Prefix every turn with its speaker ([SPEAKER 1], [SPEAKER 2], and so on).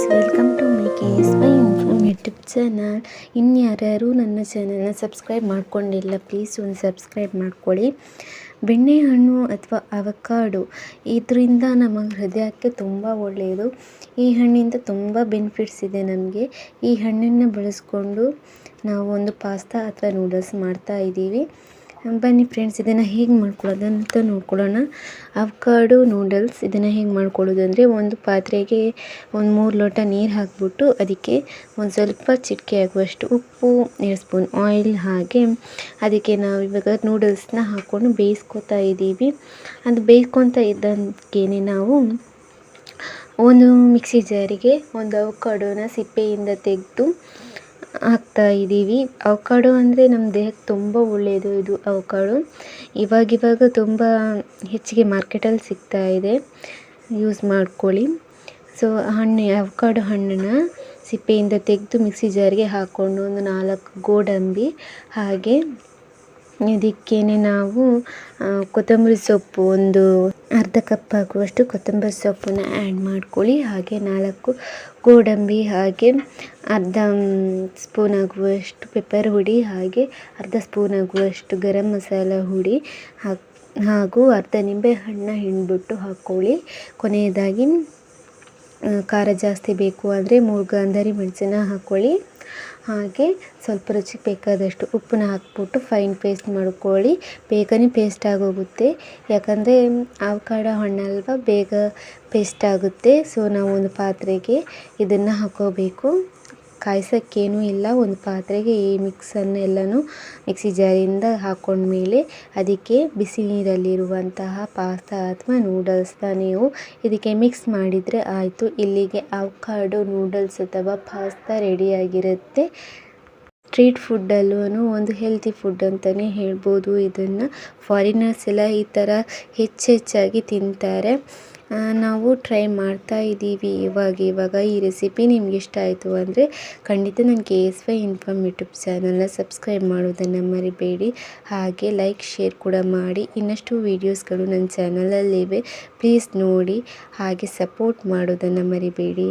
[SPEAKER 1] Friends welcome to my K S Y inform YouTube channel ಇನ್ಯಾರ್ಯಾರು ನನ್ನ ಚಾನಲ್ನ subscribe ಮಾಡ್ಕೊಂಡಿಲ್ಲ please ಒಂದು ಸಬ್ಸ್ಕ್ರೈಬ್ ಮಾಡ್ಕೊಳ್ಳಿ. ಬೆಣ್ಣೆಹಣ್ಣು ಅಥವಾ ಅವಕಾಡು, ಇದರಿಂದ ನಮ್ಮ ಹೃದಯಕ್ಕೆ ತುಂಬ ಒಳ್ಳೆಯದು. ಈ ಹಣ್ಣಿಂದ ತುಂಬ ಬೆನಿಫಿಟ್ಸ್ ಇದೆ ನಮಗೆ. ಈ ಹಣ್ಣನ್ನು ಬಳಸ್ಕೊಂಡು ನಾವು ಒಂದು ಪಾಸ್ತಾ ಅಥವಾ ನೂಡಲ್ಸ್ ಮಾಡ್ತಾ ಇದ್ದೀವಿ. ಬನ್ನಿ ಫ್ರೆಂಡ್ಸ್ ಇದನ್ನು ಹೇಗೆ ಮಾಡ್ಕೊಳ್ಳೋದು ಅಂತ ನೋಡ್ಕೊಳ್ಳೋಣ. ಅವ್ಕಾಡು ನೂಡಲ್ಸ್ ಇದನ್ನು ಹೇಗೆ ಮಾಡ್ಕೊಳ್ಳೋದು ಅಂದರೆ ಒಂದು ಪಾತ್ರೆಗೆ ಒಂದು ಮೂರು ಲೋಟ ನೀರು ಹಾಕ್ಬಿಟ್ಟು ಅದಕ್ಕೆ ಒಂದು ಸ್ವಲ್ಪ ಚಿಟಿಕೆ ಆಗುವಷ್ಟು ಉಪ್ಪು ಎರಡು ಸ್ಪೂನ್ ಆಯಿಲ್ ಹಾಗೆ ಅದಕ್ಕೆ ನಾವು ಇವಾಗ ನೂಡಲ್ಸ್ನ ಹಾಕ್ಕೊಂಡು ಬೇಯಿಸ್ಕೊತಾ ಇದ್ದೀವಿ. ಅದು ಬೇಯ್ಕೊತಾ ಇದ್ದಕ್ಕೇನೆ ನಾವು ಒಂದು ಮಿಕ್ಸಿ ಜಾರಿಗೆ ಒಂದು ಅವಕಾಡೋನ ಸಿಪ್ಪೆಯಿಂದ ತೆಗೆದು ಹಾಕ್ತಾ ಇದ್ದೀವಿ. ಅವಕಾಡೊ ಅಂದರೆ ನಮ್ಮ ದೇಹಕ್ಕೆ ತುಂಬ ಒಳ್ಳೆಯದು ಇದು ಅವಕಾಡೋ. ಇವಾಗಿವಾಗ ತುಂಬ ಹೆಚ್ಚಿಗೆ ಮಾರ್ಕೆಟಲ್ಲಿ ಸಿಗ್ತಾ ಇದೆ. ಯೂಸ್ ಮಾಡ್ಕೊಳ್ಳಿ. ಸೊ ಹಣ್ಣು, ಅವಕಾಡೋ ಹಣ್ಣನ್ನು ಸಿಪ್ಪೆಯಿಂದ ತೆಗೆದು ಮಿಕ್ಸಿ ಜಾರಿಗೆ ಹಾಕ್ಕೊಂಡು ಒಂದು ನಾಲ್ಕು ಗೋಡಂಬಿ ಹಾಗೆ ಇದಕ್ಕೇನೆ ನಾವು ಕೊತ್ತಂಬರಿ ಸೊಪ್ಪು ಒಂದು ಅರ್ಧ ಕಪ್ ಆಗುವಷ್ಟು ಕೊತ್ತಂಬರಿ ಸೊಪ್ಪನ್ನ ಆ್ಯಡ್ ಮಾಡ್ಕೊಳ್ಳಿ. ಹಾಗೆ ನಾಲ್ಕು ಗೋಡಂಬಿ, ಹಾಗೆ ಅರ್ಧ ಸ್ಪೂನ್ ಆಗುವಷ್ಟು ಪೆಪ್ಪರ್ ಹುಡಿ, ಹಾಗೆ ಅರ್ಧ ಸ್ಪೂನ್ ಆಗುವಷ್ಟು ಗರಂ ಮಸಾಲ ಹುಡಿ ಹಾಗೂ ಅರ್ಧ ನಿಂಬೆ ಹಣ್ಣು ಹಿಂಡ್ಬಿಟ್ಟು ಹಾಕ್ಕೊಳ್ಳಿ ಕೊನೆಯದಾಗಿ ಖಾರ ಜಾಸ್ತಿ ಬೇಕು ಅಂದರೆ ಮೂರು ಗಾಂಧಾರಿ ಮೆಣಸನ್ನ ಹಾಕ್ಕೊಳ್ಳಿ ಹಾಗೆ ಸ್ವಲ್ಪ ರುಚಿಗೆ ಬೇಕಾದಷ್ಟು ಉಪ್ಪನ್ನ ಹಾಕ್ಬಿಟ್ಟು ಫೈನ್ ಪೇಸ್ಟ್ ಮಾಡ್ಕೊಳ್ಳಿ. ಬೇಗನೆ ಪೇಸ್ಟ್ ಆಗೋಗುತ್ತೆ. ಯಾಕಂದರೆ ಅವಕಾಡೋ ಹಣ್ಣಲ್ವ ಬೇಗ ಪೇಸ್ಟ್ ಆಗುತ್ತೆ. ಸೊ ನಾವು ಒಂದು ಪಾತ್ರೆಗೆ ಇದನ್ನು ಹಾಕೋಬೇಕು. ಕಾಯ್ಸೋಕ್ಕೇನೂ ಇಲ್ಲ. ಒಂದು ಪಾತ್ರೆಗೆ ಈ ಮಿಕ್ಸನ್ನೆಲ್ಲನೂ ಮಿಕ್ಸಿ ಜಾರಿಂದ ಹಾಕ್ಕೊಂಡ್ಮೇಲೆ ಅದಕ್ಕೆ ಬಿಸಿ ನೀರಲ್ಲಿರುವಂತಹ ಪಾಸ್ತಾ ಅಥವಾ ನೂಡಲ್ಸ್ನ ನೀವು ಇದಕ್ಕೆ ಮಿಕ್ಸ್ ಮಾಡಿದರೆ ಆಯಿತು. ಇಲ್ಲಿಗೆ ಅವಕಾಡೋ ನೂಡಲ್ಸ್ ಅಥವಾ ಪಾಸ್ತಾ ರೆಡಿಯಾಗಿರುತ್ತೆ. ಸ್ಟ್ರೀಟ್ ಫುಡ್ಡಲ್ಲೂ ಒಂದು ಹೆಲ್ತಿ ಫುಡ್ ಅಂತಲೇ ಹೇಳ್ಬೋದು. ಇದನ್ನು ಫಾರಿನರ್ಸ್ ಎಲ್ಲ ಈ ಥರ ಹೆಚ್ಚೆಚ್ಚಾಗಿ ತಿಂತಾರೆ. ನಾವು ಟ್ರೈ ಮಾಡ್ತಾ ಇದ್ದೀವಿ. ಇವಾಗ ಇವಾಗ ಈ ರೆಸಿಪಿ ನಿಮ್ಗೆ ಇಷ್ಟ ಆಯಿತು ಅಂದರೆ ಖಂಡಿತ ನನ್ನ K S Y inform YouTube ಚಾನಲ್ನ ಸಬ್ಸ್ಕ್ರೈಬ್ ಮಾಡೋದನ್ನು ಮರಿಬೇಡಿ. ಹಾಗೆ ಲೈಕ್ ಶೇರ್ ಕೂಡ ಮಾಡಿ. ಇನ್ನಷ್ಟು ವೀಡಿಯೋಸ್ಗಳು ನನ್ನ ಚಾನಲಲ್ಲಿವೆ ಪ್ಲೀಸ್ ನೋಡಿ. ಹಾಗೆ ಸಪೋರ್ಟ್ ಮಾಡೋದನ್ನು ಮರಿಬೇಡಿ.